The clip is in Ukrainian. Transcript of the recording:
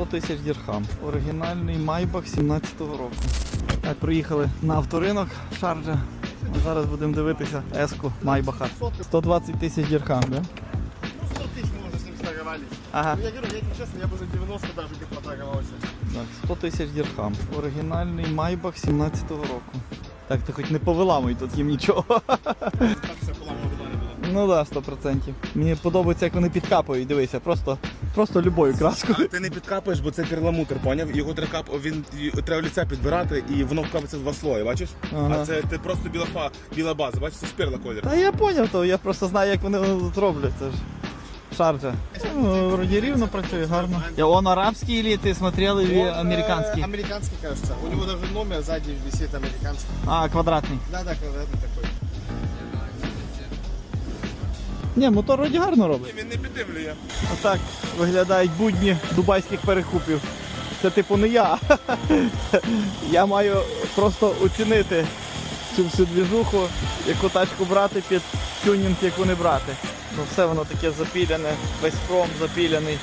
100 тисяч дірхам. Оригінальний Майбах 17-го року. Так, приїхали на авторинок Шарджа. А Зараз будемо дивитися еску Майбаха. 120 тисяч дірхам, да? Ну, 100 тысяч мы уже с ним сторговались. Ага. Ну, Я говорю, я тебе честно, я бы за 90 даже не поторговался. Так, 100 тисяч дірхам. Оригінальний Майбах 17-го року. Так, ти хоч не повиламуй тут їм нічого. Так все поламано далі буде. Ну так, да, 100%. Мені подобається, як вони підкапують. Дивися, просто, просто любою краскою. Ти не підкапаєш, бо це перламутр, поняв? Його треба кап... він треба лиця підбирати і воно вкапиться в два слої, бачиш? Ага. А це ти просто біла фа, біла база, бачиш, це ж перла колір. Та я поняв, то я просто знаю, як вони тут роблять. Це ж шарджа. Ну, вроді рівно працює, гарно. Я он арабський или ти смотрели или Он, э, американський? Американский, кажется. У него даже номер сзади висит американский. А, квадратний. Да-да, квадратный такой. Ні, мотор вроді гарно робить. Він не піддивлює. Отак виглядають будні дубайських перекупів. Це типу не я. Я маю просто оцінити цю всю двіжуху, яку тачку брати під тюнінг, яку не брати. Ну все воно таке запіляне, весь хром запіляний.